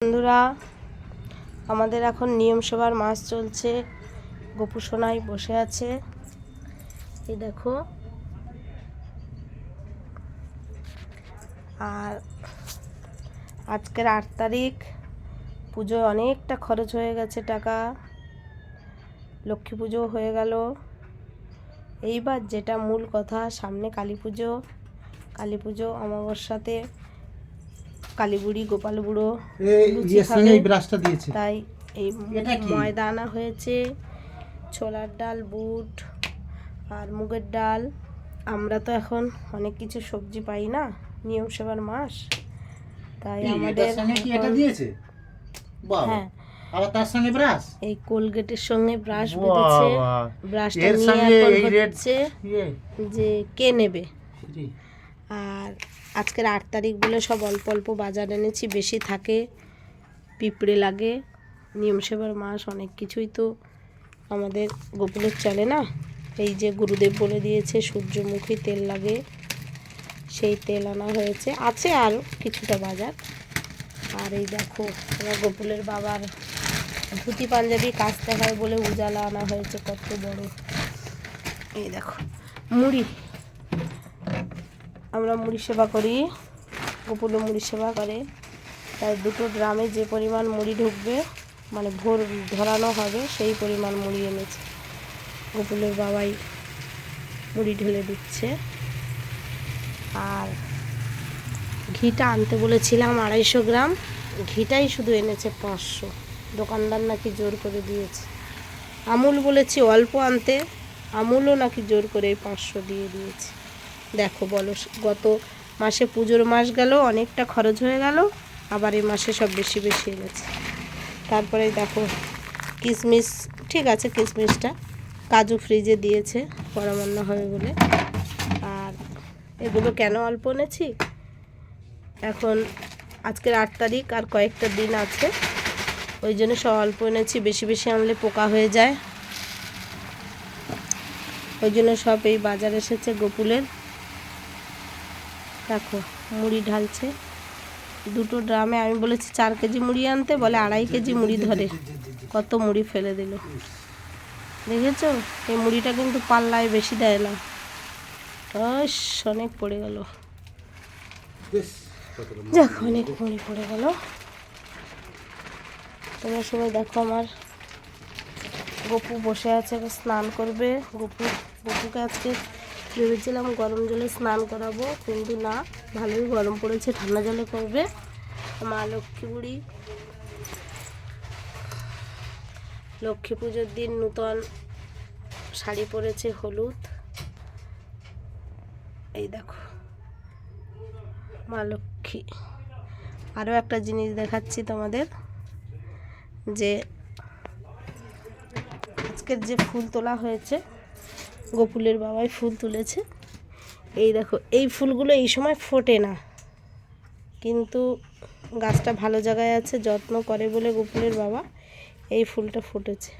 বন্ধুরা, আমাদের এখন নিয়ম সভার মাস চলছে। গোপু সোনাই বসে আছে। এই দেখো। আর আজকের আট তারিখ। পুজোয় অনেকটা খরচ হয়ে গেছে টাকা। লক্ষ্মী পুজো হয়ে গেল। এইবার যেটা মূল কথা, সামনে কালী পুজো। কালী পুজো অমাবস্যাতে কালী বুড়ি গোপাল বুড়ো। এই ব্রাশটা দিয়েছে। তাই এই ময়দা আনা হয়েছে ছোলার ডাল বুট আর মুগের ডাল। আমরা তো এখন অনেক কিছু সবজি পাই না নিয়ম সেবার মাস। তাই আমাদের এটা দিয়েছে? হ্যাঁ। আবার তার সঙ্গে ব্রাশ? এই কোলগেটের সঙ্গে ব্রাশ বেঁধেছে। ব্রাশটা নিয়ে এখন হচ্ছে ইয়ে। যে কে নেবে? আর আজকের আট তারিখ বলে সব অল্প অল্প বাজার এনেছি, বেশি থাকে, পিঁপড়ে লাগে, নিয়ম সেবার মাস, অনেক কিছুই তো আমাদের গোপুলের চলে না। এই যে গুরুদেব বলে দিয়েছে, সূর্যমুখী তেল লাগে, সেই তেল আনা হয়েছে। আছে আরও কিছুটা বাজার। আর এই দেখো, আমার গোপুলের বাবার ধুতি পাঞ্জাবি কাচতে হয় বলে উজালা আনা হয়েছে, কত বড়। এই দেখো, মুড়ি। আমরা মুড়ি সেবা করি। গোপুলে মুড়ি সেবা করে। তাই দুটো ড্রামে যে পরিমাণ মুড়ি ঢুকবে মানে ভোর ধরানো হবে, সেই পরিমাণ মুড়ি এনেছে। গোপুলের বাবাই মুড়ি ঢেলে দিচ্ছে। আর ঘিটা আনতে বলেছিলাম আড়াইশো গ্রাম। ঘিটাই শুধু এনেছে পাঁচশো। দোকানদার নাকি জোর করে দিয়েছে। আমুল বলেছি অল্প আনতে, আমুলও নাকি জোর করে পাঁচশো দিয়ে দিয়েছে। দেখো বলো, গত মাসে পুজোর মাস গেল, অনেকটা খরচ হয়ে গেল, আবার এই মাসে সব বেশি বেশি এনেছে তারপরে দেখো কিশমিশ ঠিক আছে কিশমিশটা কাজু ফ্রিজে দিয়েছে পরামান্য হবে বলে। আর এগুলো কেন অল্প এনেছি? এখন আজকের আট তারিখ আর কয়েকটা দিন আছে, ওই জন্য সব অল্প এনেছি, বেশি বেশি আনলে পোকা হয়ে যায়। ওই জন্য সব এই বাজার এসেছে গোকুলের। দেখো, মুড়ি ঢালছে। দুটো ড্রামে আমি বলেছি চার কেজি মুড়ি আনতে, বলে আড়াই কেজি মুড়ি ধরে। কত মুড়ি ফেলে দিল। দেখেছ? এই মুড়িটা কিন্তু পাল্লায় বেশি দেয় না। অনেক পড়ে গেল। যাক, অনেক মুড়ি পড়ে গেল। তোমরা সবাই দেখো আমার গপু বসে আছে, স্নান করবে। গপু, গপুকে আজকে ভেবেছিলাম গরম জলে স্নান করাবো, কিন্তু না, ভালোই গরম পড়েছে, ঠান্ডা জলে করবে মা লক্ষ্মী বুড়ি। লক্ষ্মী পুজোর দিন নূতন শাড়ি পরেছে হলুদ। এই দেখো, মা লক্ষ্মী। আরও একটা জিনিস দেখাচ্ছি তোমাদের, যে আজকের যে ফুল তোলা হয়েছে গোপুলের বাবাই ফুল তুলেছে। এই দেখো এই ফুলগুলো এই সময় ফোটে না। কিন্তু গাছটা ভালো জায়গায় আছে যত্ন করে বলে গোপুলের বাবা এই ফুলটা ফুটেছে।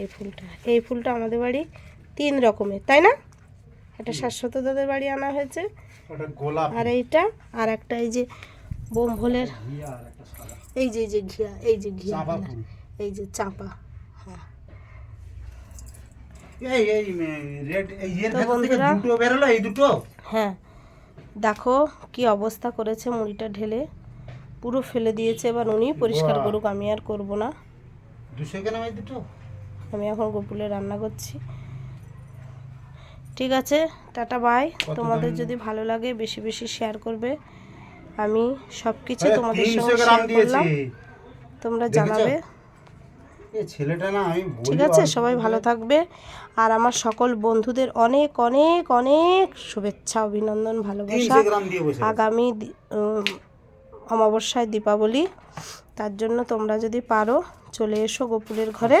এই ফুলটা এই ফুলটা আমাদের বাড়ি তিন রকমের তাই না? একটা শাশ্বত দাদের বাড়ি আনা হয়েছে। আর এইটা আর একটা এই যে বোম ভোলের এই যে এই যে ঘিয়া এই যে ঘিয়া। এই যে চাপা। এই এই রেড এই এর ভেতর থেকে দুটো বেরোলো এই দুটো? হ্যাঁ দেখো কি অবস্থা করেছে মুড়িটা ঢেলে। পুরো ফেলে দিয়েছে এবার উনি পরিষ্কার করুক আমি আর করব না। দুশো কেন এই দুটো? আমি এখন গোপুলে রান্না করছি। ঠিক আছে টাটা বাই। তোমাদের যদি ভালো লাগে বেশি বেশি শেয়ার করবে। আমি সব কিছু তোমাদের 300 সঙ্গে শেয়ার করলাম। তোমরা জানাবে এই ছেলেটা না আমি বলি ঠিক আছে সবাই ভালো থাকবে। আর আমার সকল বন্ধুদের অনেক অনেক অনেক শুভেচ্ছা অভিনন্দন ভালোবাসা। 300 গ্রাম দিয়ে বসে আছে। আগামী অমাবস্যায় দীপাবলি। তার জন্য তোমরা যদি পারো চলে এসো গোপুলের ঘরে।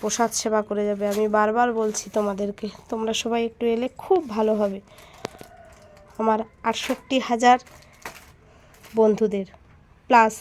প্রসাদ সেবা করে যাবে। আমি বারবার বলছি তোমাদেরকে তোমরা সবাই একটু এলে খুব ভালো হবে। আমার আটষট্টি হাজার বন্ধুদের প্লাস